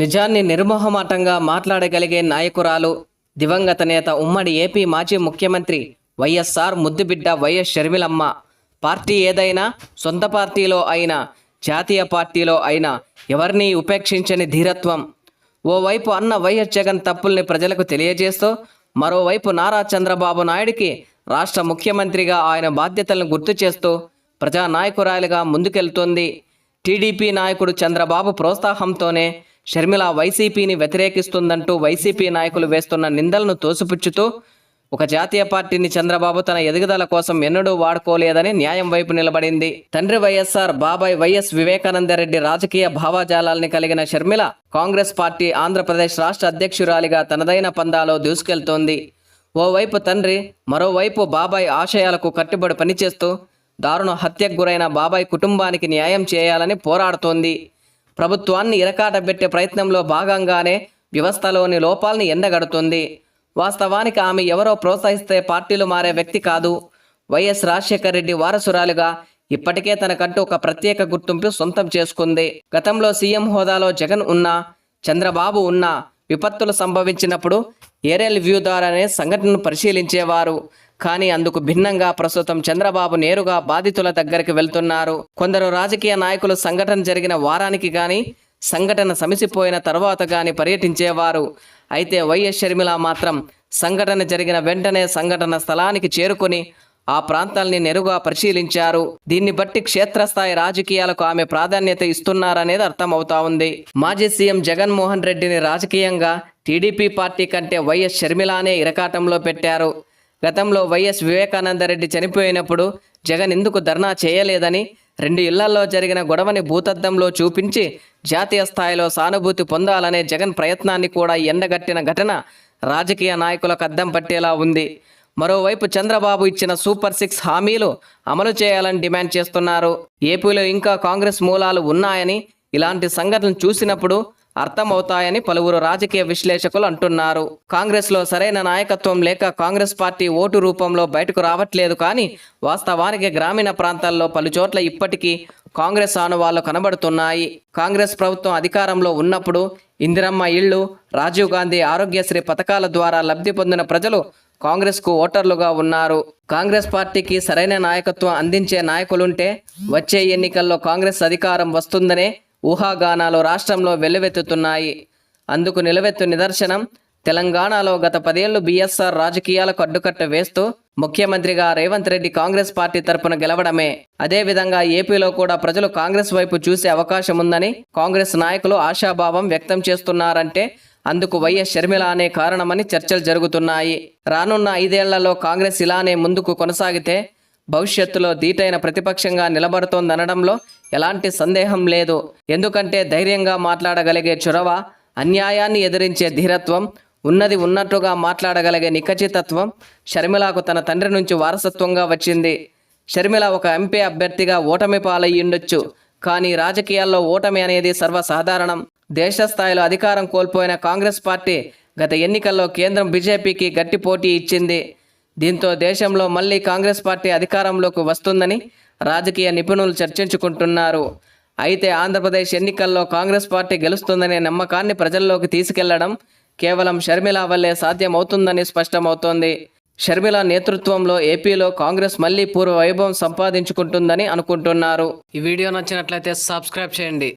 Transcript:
నిజాన్ని నిర్మోహమాటంగా మాట్లాడగలిగే నాయకురాలు దివంగత నేత ఉమ్మడి ఏపీ మాజీ ముఖ్యమంత్రి వైఎస్ఆర్ ముద్దుబిడ్డ వైఎస్ షర్మిలమ్మ. పార్టీ ఏదైనా సొంత పార్టీలో అయినా జాతీయ పార్టీలో అయినా ఎవరిని ఉపేక్షించని ధీరత్వం. ఓవైపు అన్న వైఎస్ జగన్ తప్పుల్ని ప్రజలకు తెలియజేస్తూ మరోవైపు నారా చంద్రబాబు నాయుడికి రాష్ట్ర ముఖ్యమంత్రిగా ఆయన బాధ్యతలను గుర్తు చేస్తూ ప్రజానాయకురాలిగా ముందుకెళ్తోంది. టీడీపీ నాయకుడు చంద్రబాబు ప్రోత్సాహంతోనే షర్మిల వైసీపీని వ్యతిరేకిస్తుందంటూ వైసీపీ నాయకులు వేస్తున్న నిందలను తోసిపుచ్చుతూ ఒక జాతీయ పార్టీని చంద్రబాబు తన ఎదుగుదల కోసం ఎన్నడూ వాడుకోలేదని న్యాయం వైపు నిలబడింది. తండ్రి వైఎస్ఆర్ బాబాయ్ వైఎస్ వివేకానందరెడ్డి రాజకీయ భావాజాలాల్ని కలిగిన షర్మిల కాంగ్రెస్ పార్టీ ఆంధ్రప్రదేశ్ రాష్ట్ర అధ్యక్షురాలిగా తనదైన పందాలో దూసుకెళ్తోంది. ఓవైపు తండ్రి మరోవైపు బాబాయ్ ఆశయాలకు కట్టుబడి పనిచేస్తూ దారుణ హత్యకు గురైన బాబాయ్ కుటుంబానికి న్యాయం చేయాలని పోరాడుతోంది. ప్రభుత్వాన్ని ఇరకాటబెట్టే ప్రయత్నంలో భాగంగానే వ్యవస్థలోని లోపాల్ని ఎండగడుతుంది. వాస్తవానికి ఆమె ఎవరో ప్రోత్సహిస్తే పార్టీలు మారే వ్యక్తి కాదు. వైఎస్ రాజశేఖర రెడ్డి వారసురాలుగా ఇప్పటికే తనకంటూ ఒక ప్రత్యేక గుర్తింపు సొంతం చేసుకుంది. గతంలో సీఎం హోదాలో జగన్ ఉన్నా చంద్రబాబు ఉన్నా విపత్తులు సంభవించినప్పుడు ఏరియల్ వ్యూ ద్వారానే సంఘటనను పరిశీలించేవారు. కానీ అందుకు భిన్నంగా ప్రస్తుతం చంద్రబాబు నేరుగా బాధితుల దగ్గరికి వెళ్తున్నారు. కొందరు రాజకీయ నాయకులు సంఘటన జరిగిన వారానికి గాని సంఘటన సమసిపోయిన తర్వాత గాని పర్యటించేవారు. అయితే వైఎస్ షర్మిల మాత్రం సంఘటన జరిగిన వెంటనే సంఘటన స్థలానికి చేరుకుని ఆ ప్రాంతాల్ని నెరుగా పరిశీలించారు. దీన్ని బట్టి క్షేత్రస్థాయి రాజకీయాలకు ఆమె ప్రాధాన్యత ఇస్తున్నారనేది అర్థమవుతా ఉంది. మాజీ సీఎం జగన్మోహన్ రెడ్డిని రాజకీయంగా టీడీపీ పార్టీ కంటే వైఎస్ షర్మిలానే ఇరకాటంలో పెట్టారు. గతంలో వైఎస్ వివేకానందరెడ్డి చనిపోయినప్పుడు జగన్ ఎందుకు ధర్నా చేయలేదని రెండు ఇళ్ళలో జరిగిన గొడవని భూతద్దంలో చూపించి జాతీయ స్థాయిలో సానుభూతి పొందాలనే జగన్ ప్రయత్నాన్ని కూడా ఎండగట్టిన ఘటన రాజకీయ నాయకులకు అద్దం పట్టేలా ఉంది. మరోవైపు చంద్రబాబు ఇచ్చిన సూపర్ సిక్స్ హామీలు అమలు చేయాలని డిమాండ్ చేస్తున్నారు. ఏపీలో ఇంకా కాంగ్రెస్ మూలాలు ఉన్నాయని ఇలాంటి సంఘటనలు చూసినప్పుడు అర్థమవుతాయని పలువురు రాజకీయ విశ్లేషకులు అంటున్నారు. కాంగ్రెస్లో సరైన నాయకత్వం లేక కాంగ్రెస్ పార్టీ ఓటు రూపంలో బయటకు రావట్లేదు కానీ వాస్తవానికి గ్రామీణ ప్రాంతాల్లో పలుచోట్ల ఇప్పటికీ కాంగ్రెస్ ఆనవాళ్ళు కనబడుతున్నాయి. కాంగ్రెస్ ప్రభుత్వం అధికారంలో ఉన్నప్పుడు ఇందిరమ్మ ఇళ్ళు రాజీవ్ గాంధీ ఆరోగ్యశ్రీ పథకాల ద్వారా లబ్ధి పొందిన ప్రజలు కాంగ్రెస్కు ఓటర్లుగా ఉన్నారు. కాంగ్రెస్ పార్టీకి సరైన నాయకత్వం అందించే నాయకులుంటే వచ్చే ఎన్నికల్లో కాంగ్రెస్ అధికారం వస్తుందనే ఊహాగానాలు రాష్ట్రంలో వెల్లువెత్తుతున్నాయి. అందుకు నిలవెత్తు నిదర్శనం తెలంగాణలో గత పదేళ్ళు బీఎస్ఆర్ రాజకీయాలకు అడ్డుకట్ట వేస్తూ ముఖ్యమంత్రిగా రేవంత్ రెడ్డి కాంగ్రెస్ పార్టీ తరపున గెలవడమే. అదేవిధంగా ఏపీలో కూడా ప్రజలు కాంగ్రెస్ వైపు చూసే అవకాశం ఉందని కాంగ్రెస్ నాయకులు ఆశాభావం వ్యక్తం చేస్తున్నారంటే అందుకు వైఎస్ షర్మిల అనే కారణమని చర్చలు జరుగుతున్నాయి. రానున్న ఐదేళ్ళలో కాంగ్రెస్ ఇలానే ముందుకు కొనసాగితే భవిష్యత్తులో దీటైన ప్రతిపక్షంగా నిలబడుతోందనడంలో ఎలాంటి సందేహం లేదు. ఎందుకంటే ధైర్యంగా మాట్లాడగలిగే చొరవ అన్యాయాన్ని ఎదిరించే ధీరత్వం ఉన్నది ఉన్నట్టుగా మాట్లాడగలిగే నిఖచితత్వం షర్మిలకు తన తండ్రి నుంచి వారసత్వంగా వచ్చింది. షర్మిల ఒక ఎంపీ అభ్యర్థిగా ఓటమి పాలయ్యుండొచ్చు కానీ రాజకీయాల్లో ఓటమి అనేది సర్వసాధారణం. దేశ స్థాయిలో అధికారం కోల్పోయిన కాంగ్రెస్ పార్టీ గత ఎన్నికల్లో కేంద్రం బీజేపీకి గట్టి పోటీ ఇచ్చింది. దీంతో దేశంలో మళ్ళీ కాంగ్రెస్ పార్టీ అధికారంలోకి వస్తుందని రాజకీయ నిపుణులు చర్చించుకుంటున్నారు. అయితే ఆంధ్రప్రదేశ్ ఎన్నికల్లో కాంగ్రెస్ పార్టీ గెలుస్తుందనే నమ్మకాన్ని ప్రజల్లోకి తీసుకెళ్ళడం కేవలం షర్మిల వల్లే సాధ్యమవుతుందని స్పష్టమవుతోంది. షర్మిల నేతృత్వంలో ఏపీలో కాంగ్రెస్ మళ్ళీ పూర్వ వైభవం సంపాదించుకుంటుందని అనుకుంటున్నారు. ఈ వీడియో నచ్చినట్లయితే సబ్స్క్రైబ్ చేయండి.